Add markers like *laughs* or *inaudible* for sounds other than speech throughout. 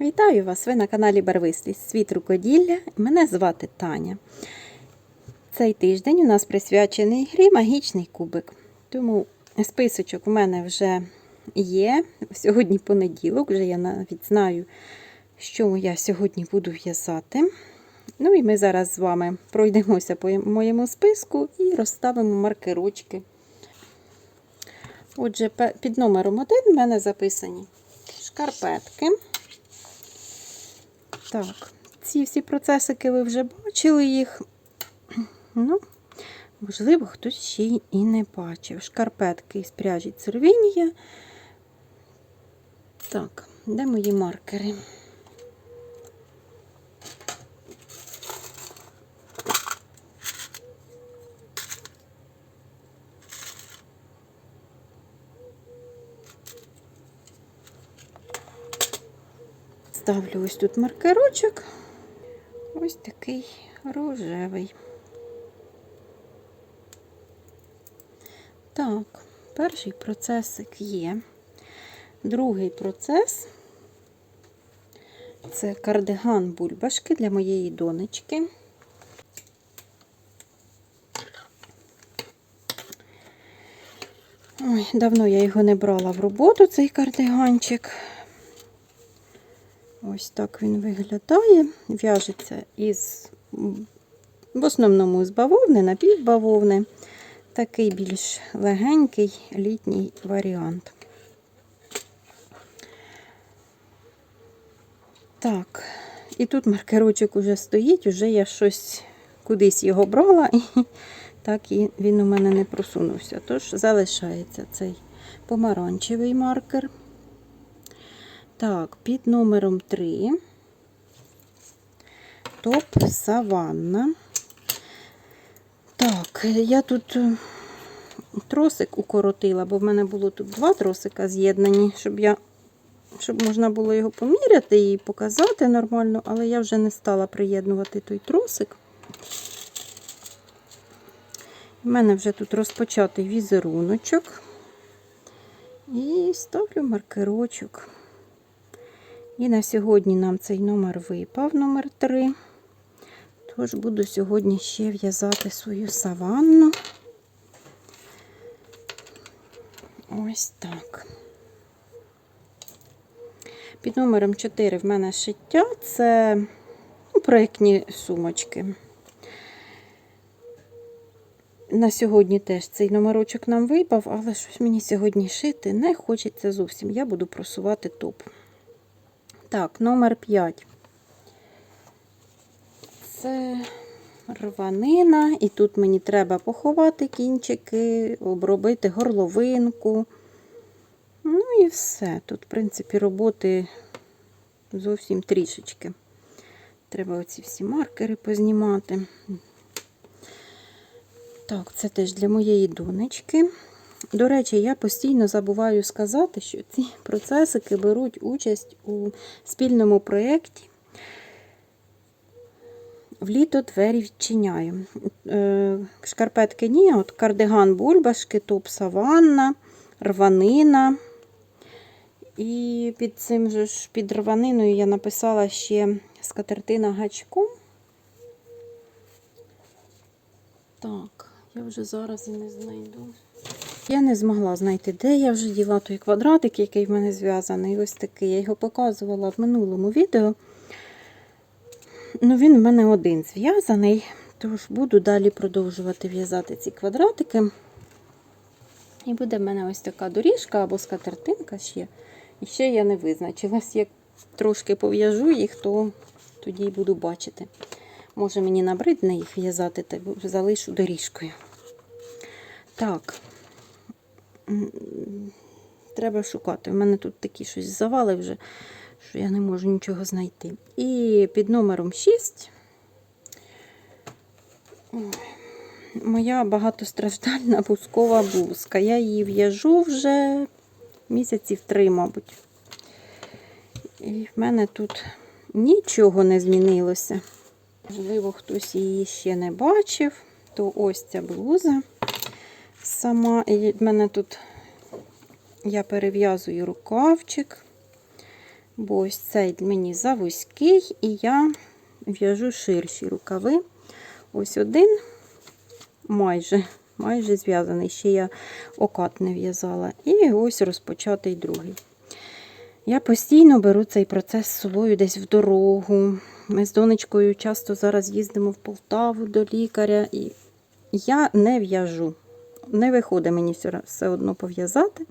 Вітаю вас! Ви на каналі Барвистий Світ рукоділля. Мене звати Таня. Цей тиждень у нас присвячений грі Магічний кубик. Тому списочок у мене вже є. Сьогодні понеділок, вже я навіть знаю, що я сьогодні буду в'язати. Ну і ми зараз з вами пройдемося по моєму списку і розставимо маркерочки. Отже, під номером 1 в мене записані шкарпетки. Так, ці всі процесики ви вже бачили їх. Ну, можливо, хтось ще й і не бачив. Шкарпетки із пряжі цервінія. Так, де мої маркери? Ставлю ось тут маркерочок. Ось такий рожевий. Так, перший процесик є. Другий процес це кардиган бульбашки для моєї донечки. Ой, давно я його не брала в роботу, цей кардиганчик. Ось так він виглядає. В'яжеться із, в основному з бавовни, напівбавовни. Такий більш легенький літній варіант. Так, і тут маркерочок уже стоїть, уже я щось кудись його брала, і так і він у мене не просунувся. Тож залишається цей помаранчевий маркер. Так, під номером 3 топ саванна. Так, я тут е, тросик укоротила, бо в мене було тут два тросика з'єднані, щоб я, щоб можна було його поміряти і показати нормально, але я вже не стала приєднувати той тросик. У мене вже тут розпочатий візеруночок. І ставлю маркерочок. І на сьогодні нам цей номер випав, номер 3. Тож буду сьогодні ще в'язати свою саванну. Ось так. Під номером 4 в мене шиття це ну, проєктні сумочки. На сьогодні теж цей номерочок нам випав, але щось мені сьогодні шити не хочеться зовсім. Я буду просувати топ. Так, номер 5. Це рванина, і тут мені треба поховати кінчики, обробити горловинку. Ну і все. Тут, в принципі, роботи зовсім трішечки. Треба оці всі маркери познімати. Так, це теж для моєї донечки. До речі, я постійно забуваю сказати, що ці процесики беруть участь у спільному проєкті. В літо двері відчиняю. Е, Шкарпетки ні, от кардиган бульбашки, топ саванна, рванина. І під цим же ж під рваниною я написала ще скатертина гачком. Так, я вже зараз і не знайду. Я не змогла знайти, де я вже діла той квадратик, який в мене зв'язаний. Ось такий. Я його показувала в минулому відео. Ну, він в мене один зв'язаний, тож буду далі продовжувати в'язати ці квадратики. І буде в мене ось така доріжка або скатертинка ще. І ще я не визначилась. Як трошки пов'яжу їх, то тоді й буду бачити. Може мені набридне їх в'язати, та залишу доріжкою. Так, треба шукати. У мене тут такі щось завали вже, що я не можу нічого знайти. І під номером 6 моя багатостраждальна бускова бузка. Я її в'яжу вже місяців три, мабуть. І в мене тут нічого не змінилося. Можливо, хтось її ще не бачив, то ось ця блуза сама. В мене тут я перев'язую рукавчик. бо ось цей мені завузький, і я в'яжу ширші рукави. Ось один майже, майже зв'язаний. Ще я окат не в'язала. І ось розпочатий другий. Я постійно беру цей процес з собою десь в дорогу. Ми з донечкою часто зараз їздимо в Полтаву до лікаря, і я не в'яжу. Не виходить мені все- одно пов'язати.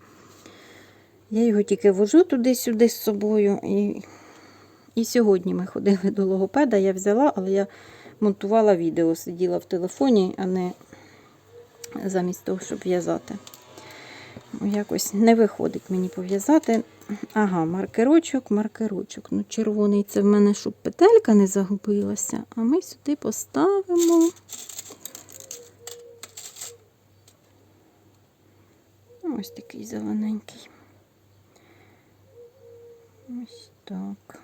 Я його тільки вожу туди-сюди з собою. І, і сьогодні ми ходили до логопеда, я взяла, але я монтувала відео, сиділа в телефоні, а не замість того, щоб в'язати. Якось не виходить мені пов'язати. Ага, маркерочок, маркерочок. Ну, червоний це в мене, щоб петелька не загубилася. А ми сюди поставимо. Ось такий зелененький. Ось так.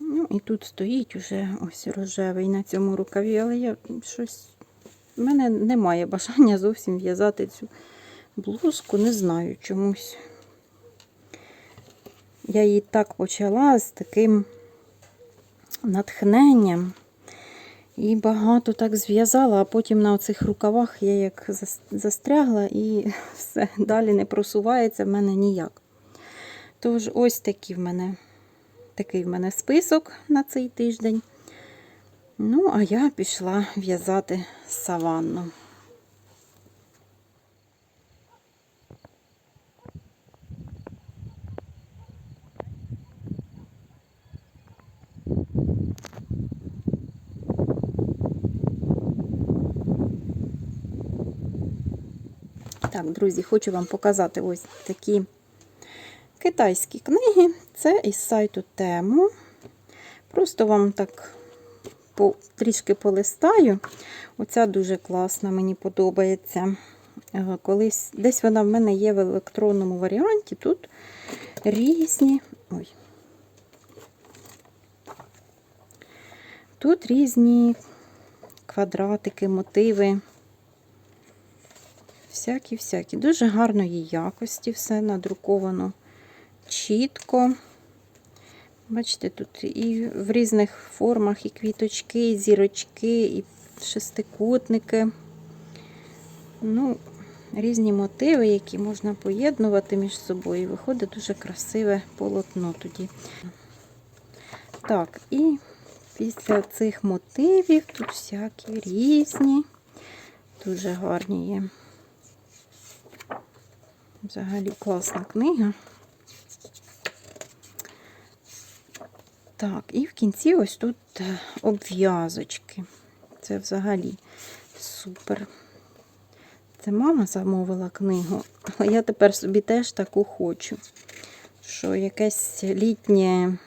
Ну, і тут стоїть уже ось рожевий на цьому рукаві, але я щось. У мене немає бажання зовсім в'язати цю блузку, не знаю чомусь. Я її так почала з таким натхненням. І багато так зв'язала, а потім на оцих рукавах я як застрягла і *laughs* все, далі не просувається в мене ніяк. Тож ось такі в мене, такий в мене список на цей тиждень. Ну, а я пішла в'язати саванну. Так, друзі, хочу вам показати ось такі китайські книги. Це із сайту Тему. Просто вам так по, трішки полистаю. Оця дуже класна, мені подобається. Е, Колись десь вона в мене є в електронному варіанті. Тут різні. Ой. Тут різні квадратики, мотиви. Всякі-всякі. Дуже гарної якості все надруковано чітко. Бачите, тут і в різних формах і квіточки, і зірочки, і шестикутники. Ну, різні мотиви, які можна поєднувати між собою. Виходить дуже красиве полотно тоді. Так, і після цих мотивів тут всякі різні, дуже гарні є. Взагалі класна книга. Так, і в кінці ось тут е, обв'язочки. Це взагалі супер. Це мама замовила книгу, але я тепер собі теж таку хочу. Що якесь літнє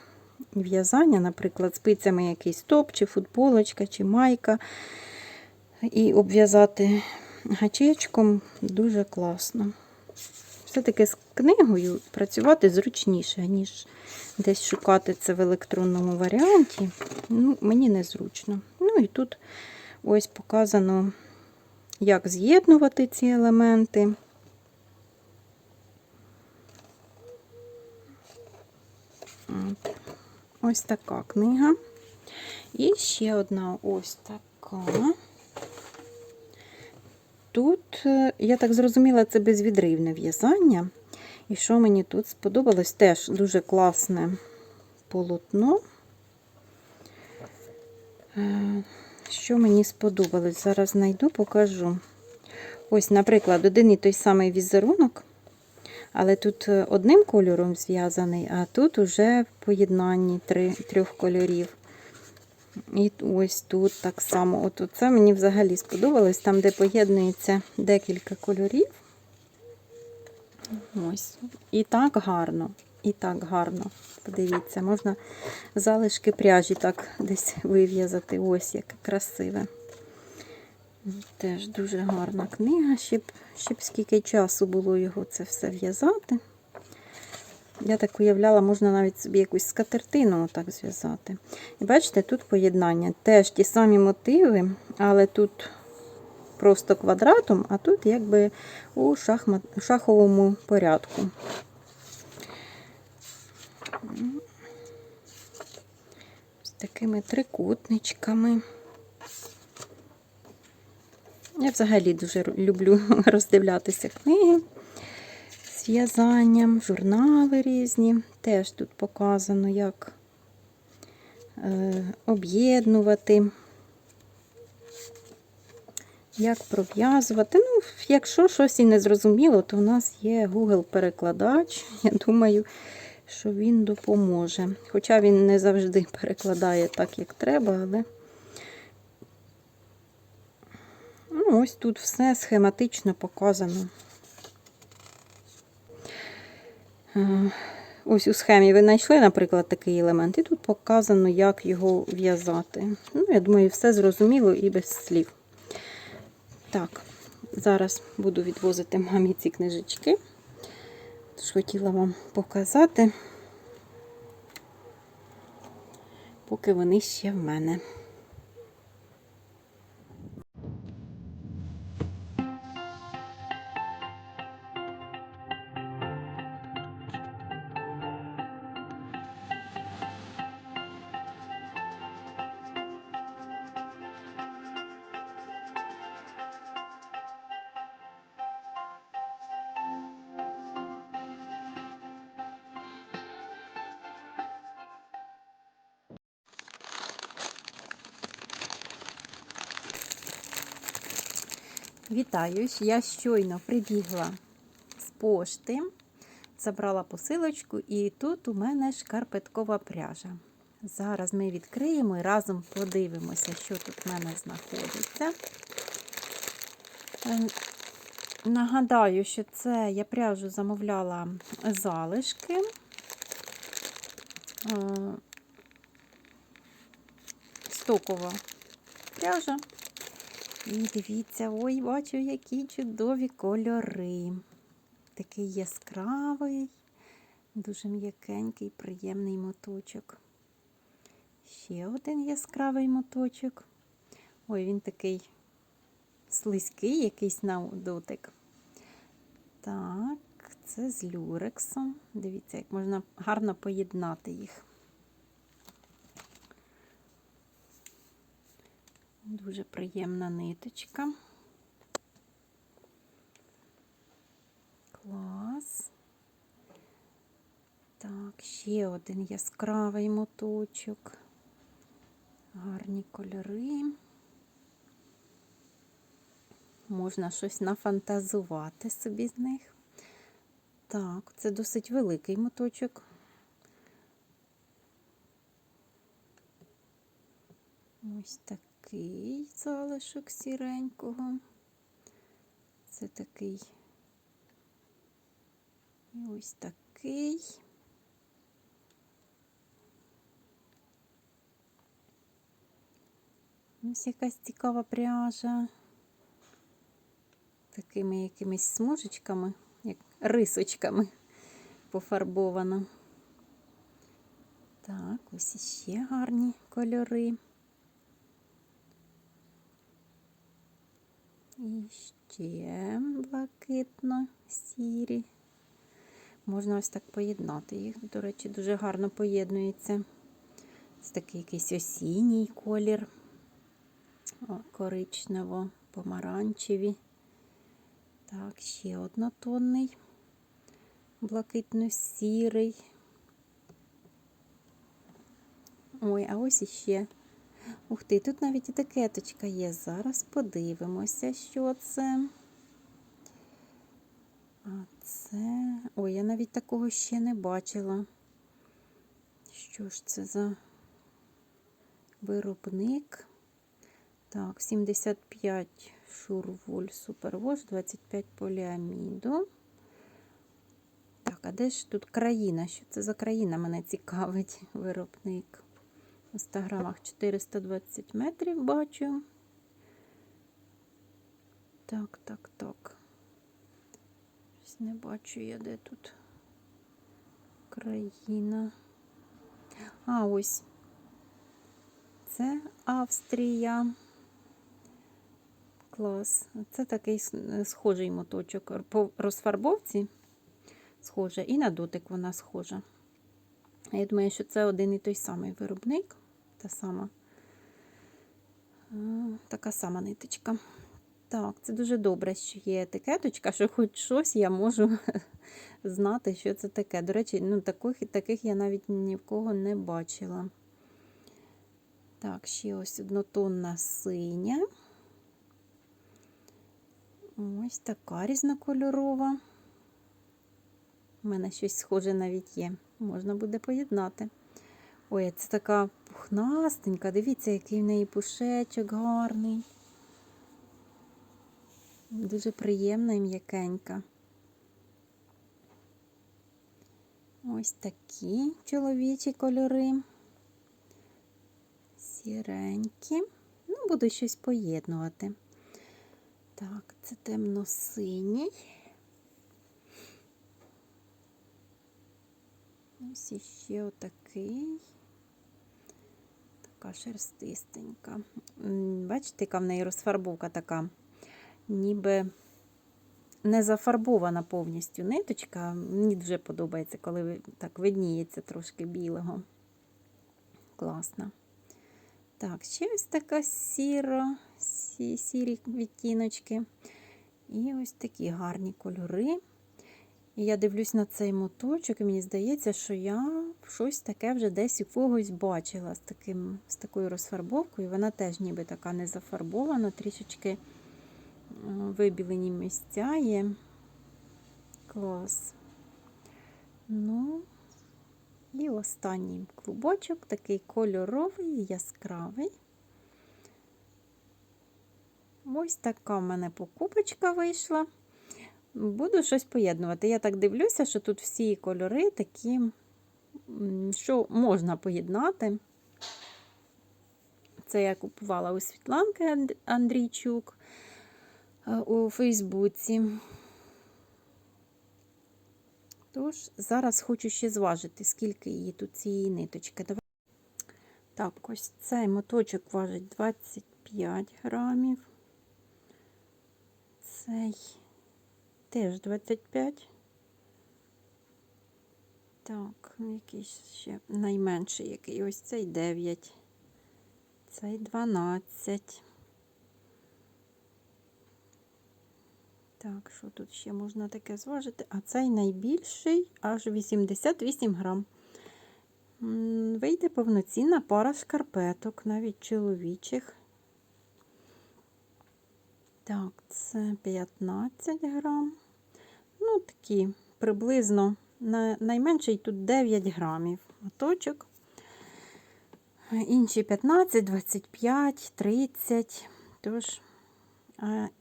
в'язання, наприклад, спицями якийсь топ, чи футболочка, чи майка. І обв'язати гачечком дуже класно. Все-таки з книгою працювати зручніше, ніж десь шукати це в електронному варіанті. Ну, Мені незручно. Ну і тут ось показано, як з'єднувати ці елементи. Ось така книга. І ще одна ось така. Тут, е, я так зрозуміла, це безвідривне в'язання. І що мені тут сподобалось, теж дуже класне полотно. Е, Що мені сподобалось? Зараз знайду, покажу. Ось, наприклад, один і той самий візерунок, але тут е, одним кольором зв'язаний, а тут уже в поєднанні трьох кольорів. І ось тут так само. От це мені взагалі сподобалось, там, де поєднується декілька кольорів. Ось. І так гарно. І так гарно. Подивіться, можна залишки пряжі так десь вив'язати. Ось яке красиве. Теж дуже гарна книга. Ще б, ще б скільки часу було його це все в'язати. Я так уявляла, можна навіть собі якусь скатертину отак зв'язати. І бачите, тут поєднання. Теж ті самі мотиви, але тут просто квадратом, а тут якби у шахмат, шаховому порядку. З такими трикутничками. Я взагалі дуже люблю *laughs* роздивлятися книги з в'язанням, журнали різні. Теж тут показано, як е, об'єднувати, як пров'язувати. Ну, якщо щось і не зрозуміло, то в нас є Google-перекладач. Я думаю, що він допоможе. Хоча він не завжди перекладає так, як треба, але. Ну, ось тут все схематично показано. Ось у схемі ви знайшли, наприклад, такий елемент, і тут показано, як його в'язати. Ну, я думаю, все зрозуміло і без слів. Так, зараз буду відвозити мамі ці книжечки. Тож хотіла вам показати, поки вони ще в мене. Вітаю! Я щойно прибігла з пошти, забрала посилочку, і тут у мене шкарпеткова пряжа. Зараз ми відкриємо і разом подивимося, що тут в мене знаходиться. Е, Нагадаю, що це я пряжу замовляла залишки. Е, Стокова пряжа. І дивіться, ой, бачу, які чудові кольори. Такий яскравий, дуже м'якенький, приємний моточок. Ще один яскравий моточок. Ой, він такий слизький, якийсь на дотик. Так, це з люрексом. Дивіться, як можна гарно поєднати їх. Дуже приємна ниточка. Клас. Так, ще один яскравий моточок. Гарні кольори. Можна щось нафантазувати собі з них. Так, це досить великий моточок. Ось такий залишок сіренького. Це такий і ось такий. Ось якась цікава пряжа. Такими якимись смужечками, як рисочками пофарбована. Так, ось іще гарні кольори. І ще блакитно сірі. Можна ось так поєднати їх. До речі, дуже гарно поєднується. Ось такий якийсь осінній колір, коричнево, помаранчеві. Так, ще однотонний, блакитно-сірий. Ой, а ось іще. Ух ти, тут навіть етикеточка є. Зараз подивимося, що це. А це. Ой, я навіть такого ще не бачила. Що ж це за виробник? Так, 75 шурвуль супервош, 25 поліаміду. Так, а де ж тут країна? Що це за країна мене цікавить *laughs* виробник? В 100 грамах 420 метрів бачу. Так, так, так. Не бачу я, де тут країна. А, ось. Це Австрія. Клас. Це такий схожий моточок. По розфарбовці схоже, і на дотик вона схожа. Я думаю, що це один і той самий виробник. Та сама. Така сама ниточка. Так, це дуже добре, що є етикеточка, що хоч щось я можу *laughs* знати, що це таке. До речі, ну, таких, таких я навіть ні в кого не бачила. Так, ще ось однотонна синя. Ось така різнокольорова. У мене щось схоже навіть є. Можна буде поєднати. Ой, це така пухнастенька. Дивіться, який в неї пушечок гарний. Дуже приємна і м'якенька. Ось такі чоловічі кольори. Сіренькі. Ну, буду щось поєднувати. Так, це темно-синій. Ось іще отакий. Така шерстистенька. Бачите, яка в неї розфарбовка така, ніби не зафарбована повністю ниточка. Мені дуже подобається, коли так видніється трошки білого. Класно. Так, ще ось така сіра, сі, сірі відтіночки. І ось такі гарні кольори. І я дивлюсь на цей моточок, і мені здається, що я щось таке вже десь у когось бачила з, таким, з такою розфарбовкою. Вона теж ніби така не зафарбована, трішечки е, вибілені місця є. Клас. Ну, і останній клубочок, такий кольоровий, яскравий. Ось така в мене покупочка вийшла. Буду щось поєднувати. Я так дивлюся, що тут всі кольори такі, що можна поєднати. Це я купувала у Світланки Андрійчук е, у Фейсбуці. Тож, зараз хочу ще зважити, скільки її тут цієї ниточки. Так, ось цей моточок важить 25 грамів. Цей теж 25. Так, якийсь ще найменший який. Ось цей 9. Цей 12. Так, що тут ще можна таке зважити? А цей найбільший аж 88 грам. Вийде повноцінна пара шкарпеток, навіть чоловічих. Так, це 15 грам. Ну, такі приблизно на, найменший тут 9 грамів моточок. Інші 15, 25, 30. Тож,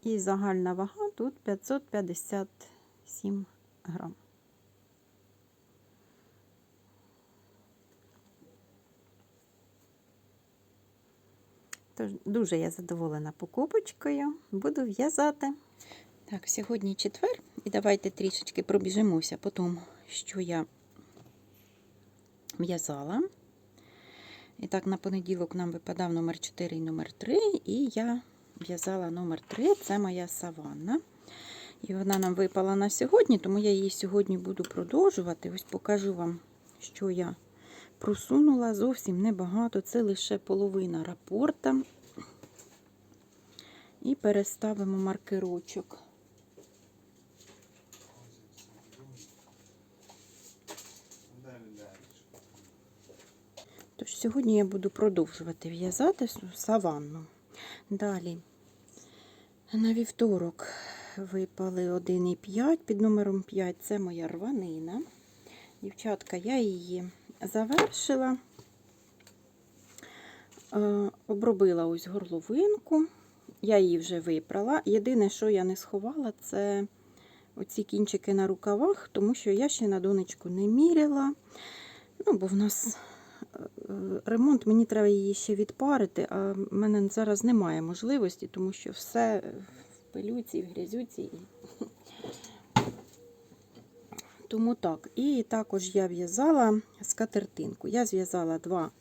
і загальна вага тут 557 грам. Тож дуже я задоволена покупочкою. Буду в'язати. Так, сьогодні четвер, і давайте трішечки пробіжимося по тому, що я в'язала. І так, на понеділок нам випадав номер 4 і номер 3, і я в'язала номер 3, це моя саванна. І вона нам випала на сьогодні, тому я її сьогодні буду продовжувати. Ось покажу вам, що я просунула зовсім небагато, це лише половина рапорта. І переставимо маркерочок. Тож сьогодні я буду продовжувати в'язати саванну. Далі, на вівторок випали 1,5 під номером 5. Це моя рванина. Дівчатка, я її завершила, Е, обробила ось горловинку. Я її вже випрала. Єдине, що я не сховала, це оці кінчики на рукавах, тому що я ще на донечку не міряла. Ну, бо в нас ремонт, мені треба її ще відпарити, а в мене зараз немає можливості, тому що все в пилюці, в грязюці. *laughs* Тому так. І також я в'язала скатертинку. Я зв'язала два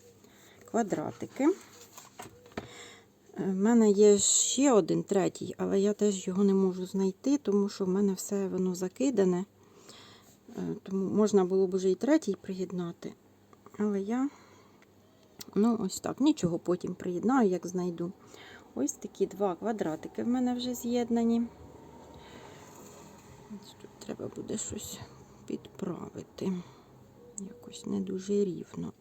квадратики. В мене є ще один третій, але я теж його не можу знайти, тому що в мене все воно закидане. Е, Тому можна було б вже і третій приєднати. Але я, ну, ось так, нічого потім приєднаю, як знайду. Ось такі два квадратики в мене вже з'єднані. Тут треба буде щось підправити. Якось не дуже рівно.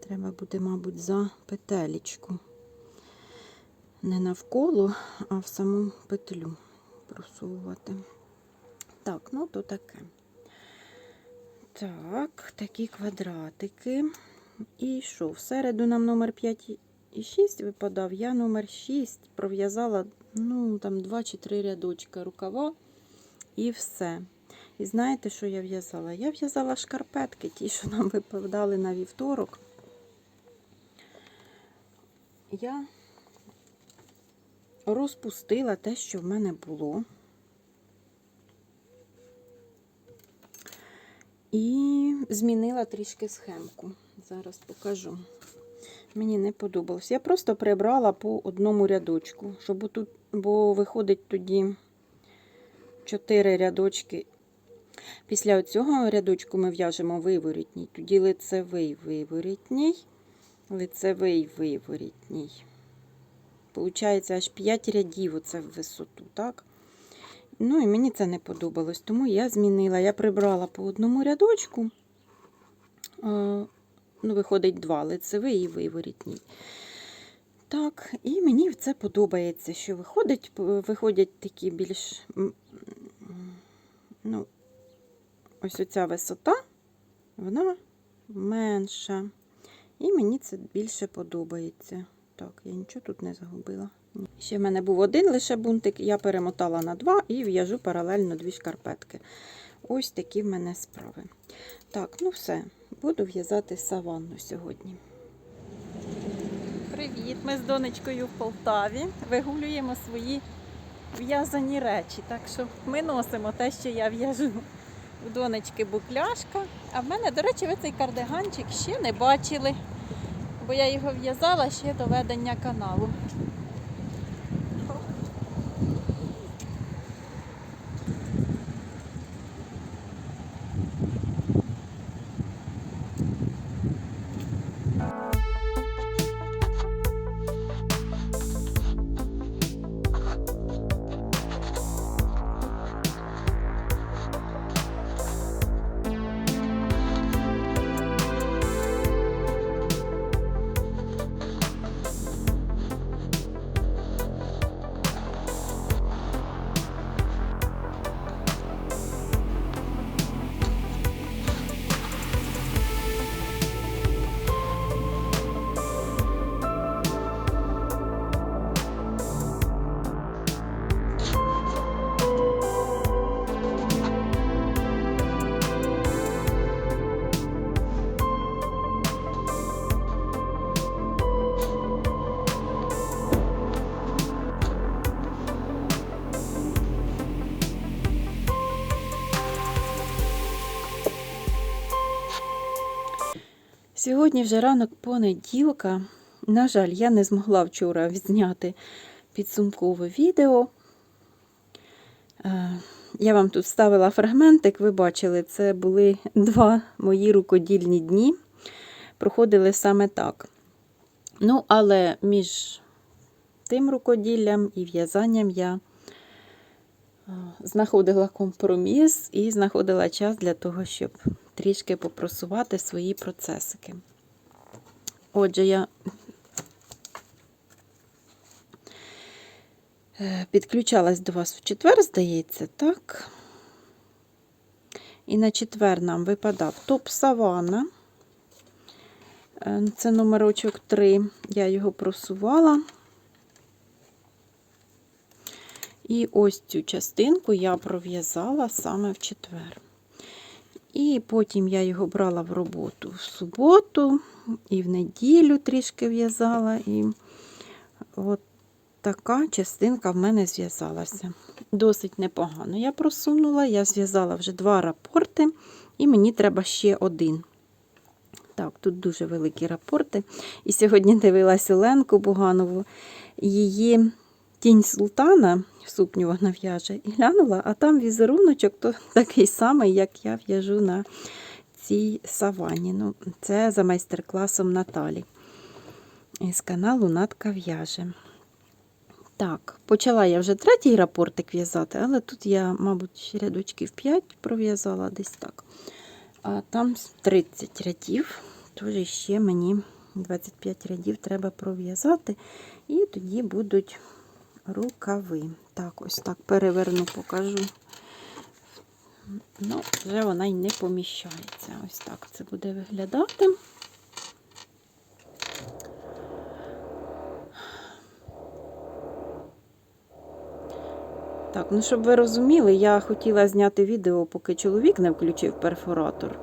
Треба буде, мабуть, за петелечку. Не навколо, а в саму петлю просовувати. Так, ну то таке. Так, такі квадратики. І що? В середу нам номер 5 і 6 випадав. Я номер 6 пров'язала ну, там 2 чи 3 рядочки рукава і все. І знаєте, що я в'язала? Я в'язала шкарпетки, ті, що нам випадали на вівторок. Я розпустила те, що в мене було. І змінила трішки схемку. Зараз покажу. Мені не подобалось. Я просто прибрала по одному рядочку, щоб тут, бо виходить тоді 4 рядочки. Після цього рядочку ми в'яжемо виворітній, тоді лицевий виворітній, лицевий виворітній. Получається аж 5 рядів оце в висоту, так? Ну і мені це не подобалось, тому я змінила. Я прибрала по одному рядочку. Ну, виходить два лицевий і виворітній. Так, і мені це подобається, що виходить, виходять такі більш, ну, ось оця висота, вона менша. І мені це більше подобається. Так, я нічого тут не загубила. Ще в мене був один лише бунтик, я перемотала на два і в'яжу паралельно дві шкарпетки. Ось такі в мене справи. Так, ну все, буду в'язати саванну сьогодні. Привіт! Ми з донечкою в Полтаві вигулюємо свої в'язані речі. Так що ми носимо те, що я в'яжу. У донечки букляшка. А в мене, до речі, ви цей кардиганчик ще не бачили, бо я його в'язала ще до ведення каналу. Сьогодні вже ранок понеділка. На жаль, я не змогла вчора зняти підсумкове відео. Е, Я вам тут вставила фрагментик, ви бачили, це були два мої рукодільні дні. Проходили саме так. Ну, але між тим рукоділлям і в'язанням я е, знаходила компроміс і знаходила час для того, щоб трішки попросувати свої процесики. Отже, я е, підключалась до вас в четвер, здається, так? І на четвер нам випадав топ Савана. Е, Це номерочок 3. Я його просувала. І ось цю частинку я пров'язала саме в четвер. І потім я його брала в роботу в суботу і в неділю трішки в'язала. І от така частинка в мене зв'язалася. Досить непогано. Я просунула, я зв'язала вже два рапорти, і мені треба ще один. Так, тут дуже великі рапорти. І сьогодні дивилась Оленку Буганову, її тінь султана сукню вона в'яже, і глянула, а там візеруночок то такий самий, як я в'яжу на цій савані. Ну, це за майстер-класом Наталі із каналу Натка в'яже. Так, почала я вже третій рапортик в'язати, але тут я, мабуть, рядочків 5 пров'язала десь так. А там 30 рядів, тож ще мені 25 рядів треба пров'язати, і тоді будуть рукави. Так, ось так переверну, покажу. Ну, вже вона й не поміщається. Ось так це буде виглядати. Так, ну щоб ви розуміли, я хотіла зняти відео, поки чоловік не включив перфоратор.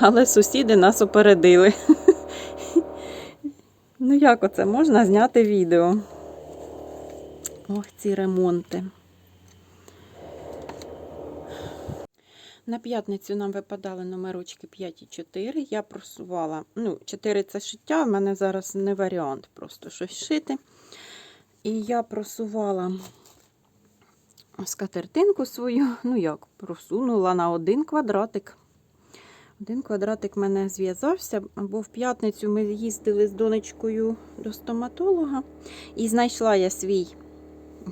Але сусіди нас опередили. *laughs* Ну, як оце можна зняти відео? Ох, ці ремонти. На п'ятницю нам випадали номерочки 5 і 4. Я просувала, ну, 4 це шиття, в мене зараз не варіант, просто щось шити. І я просувала скатертинку свою, ну як, просунула на один квадратик. Один квадратик в мене зв'язався, бо в п'ятницю ми їздили з донечкою до стоматолога і знайшла я свій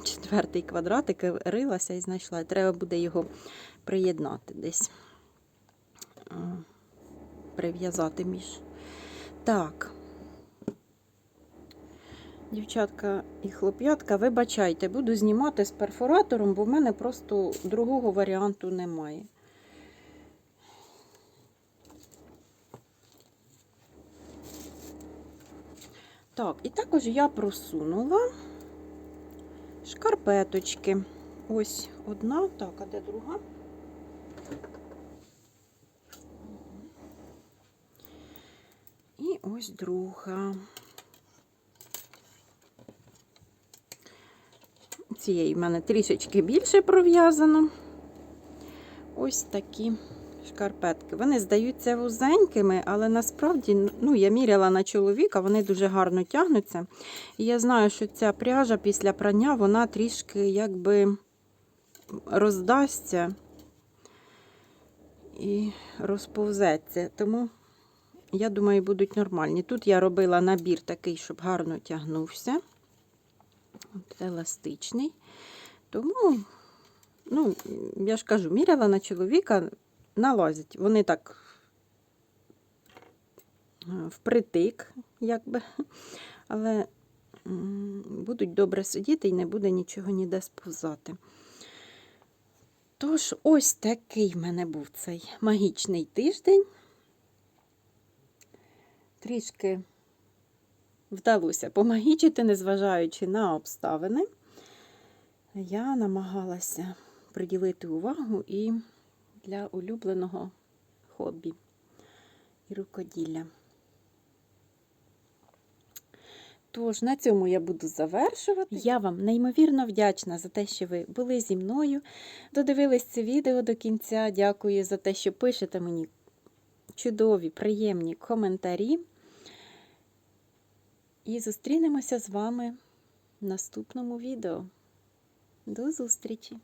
четвертий квадратик, рилася і знайшла. Треба буде його приєднати десь, прив'язати між. Так. Дівчатка і хлоп'ятка, вибачайте, буду знімати з перфоратором, бо в мене просто другого варіанту немає. Так, і також я просунула шкарпеточки. Ось одна, так, а де друга? І ось друга. Цієї в мене трішечки більше пров'язано. Ось такі шкарпетки. Вони здаються вузенькими, але насправді, ну, я міряла на чоловіка, вони дуже гарно тягнуться. І я знаю, що ця пряжа після прання, вона трішки якби роздасться і розповзеться. Тому, я думаю, будуть нормальні. Тут я робила набір такий, щоб гарно тягнувся. От еластичний. Тому, ну, я ж кажу, міряла на чоловіка, налазять. Вони так е, впритик, якби, але будуть добре сидіти і не буде нічого ніде сповзати. Тож, ось такий в мене був цей магічний тиждень. Трішки вдалося помагічити, незважаючи на обставини. Я намагалася приділити увагу і для улюбленого хобі і рукоділля. Тож, на цьому я буду завершувати. Я вам неймовірно вдячна за те, що ви були зі мною. Додивились це відео до кінця. Дякую за те, що пишете мені чудові, приємні коментарі. І зустрінемося з вами в наступному відео. До зустрічі!